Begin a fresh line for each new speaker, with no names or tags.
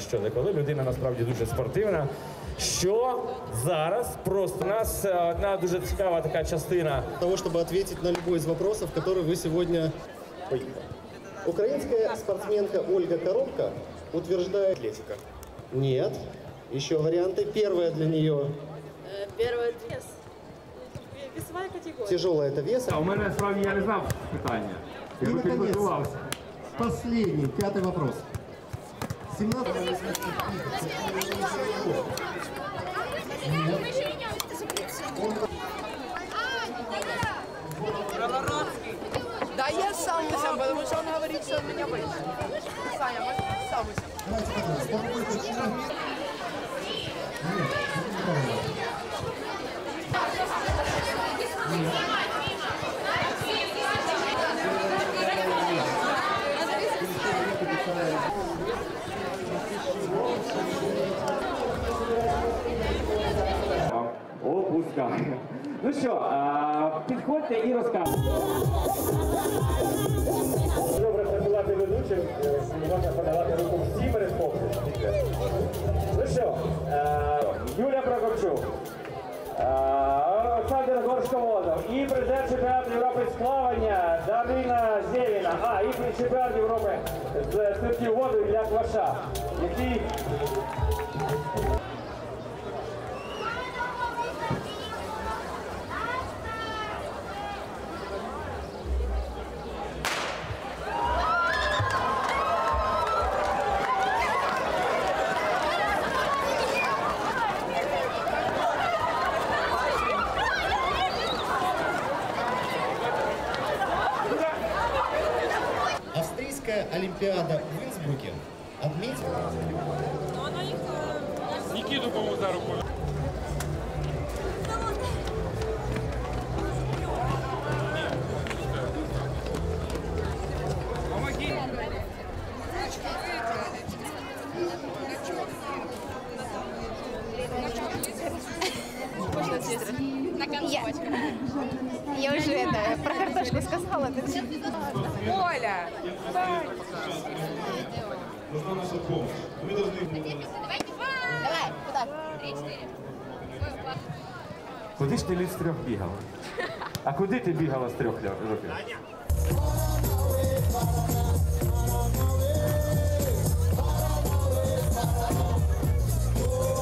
що коли людина насправді дуже спортивна. Що зараз просто у нас е, одна дуже цікава така частина.
того, чтобы ответить на любой из вопросов, который вы сегодня... Поехали. Украинская спортсменка Ольга Коробка утверждает... Атлетика. Нет. Еще варианты. Первое для нее
Э, Первый вес. Весовая категория.
тяжелое это вес.
А у мене справді я не знав питання.
И, наконец, последний, пятый вопрос. 17...
Да я сам высям, потому что он говорит, что он меня выше. Саня, может, сам высям?
Опускаю. Ну що, а, підходьте і розказуйте. Добре працювати ведучим, е, можна подавати руку всім республікам. Ну що, е, Юлія Прокопчук, е, Олександр Горшководов і президент чемпіонату Європи з плавання Дарина Зєвіна, а і чемпіонат Європи з стрибків воду Ілля Кваша, який
Австрийская Олимпиада в Инсбруке отметила...
Никиту, по-моему, за руку.
Я уже это, Наташка сказала. Оля! Нужна
наша помощь. Мы должны...
Давай, куда? Три-четыре.
Куди ж ти ліс трьох бігала? А куди ти бігала з трьох років?